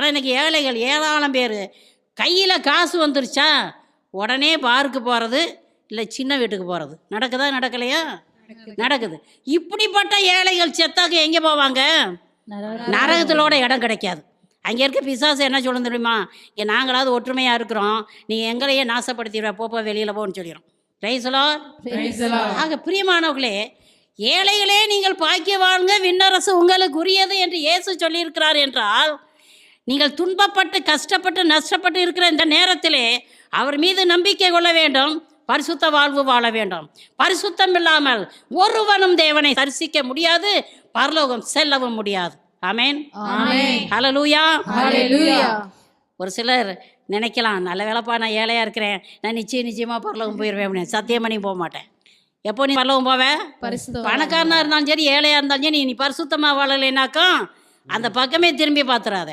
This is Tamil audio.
ஆனால் இன்னைக்கு ஏழைகள் ஏராளம் பேர். கையில் காசு வந்துருச்சா? உடனே பாருக்கு போகிறது இல்லை சின்ன வீட்டுக்கு போகிறது நடக்குதா நடக்கலையா? நடக்குது. இப்படிப்பட்ட ஏழைகள் செத்தாக்க எங்கே போவாங்க? நரகத்திலோட இடம் கிடைக்காது. அங்கே இருக்க பிசாசு என்ன சொல்லும் தெரியுமா? இங்கே நாங்களாவது ஒற்றுமையாக இருக்கிறோம். நீ எங்களையே நாசப்படுத்திடுற போப்போ வெளியில் போன்னு சொல்லிடும் ரைசலோ ஆக பிரியமானவர்களே ஏழைகளே நீங்கள் பாக்கியவான்க விண்ணரசு உங்களுக்கு உரியது என்று இயேசு சொல்லியிருக்கிறார் என்றால் நீங்கள் துன்பப்பட்டு கஷ்டப்பட்டு நஷ்டப்பட்டு இருக்கிற இந்த நேரத்திலே அவர் மீது நம்பிக்கை கொள்ள வேண்டும். பரிசுத்த வாழ்வு வாழ வேண்டும். பரிசுத்தம் இல்லாமல் ஒருவனும் தேவனை தரிசிக்க முடியாது. பரலோகம் செல்லவும் முடியாது. ஆமென். ஹalleluya. ஒரு சிலர் நினைக்கலாம் நல்ல வேலைப்பா நான் ஏழையாக இருக்கிறேன். நான் நிச்சயம் நிச்சயமாக பரலோகம் போயிடுவேன் அப்படின்னு. சத்தியம் பண்ணி போக மாட்டேன். எப்போ நீ பரலோகம் போவே? பரிசுத்த பணக்காரனாக இருந்தாலும் சரி ஏழையாக இருந்தாலும் சரி நீ பரிசுத்தமாக வாழலைனாக்கா அந்த பக்கமே திரும்பி பார்த்துறாத.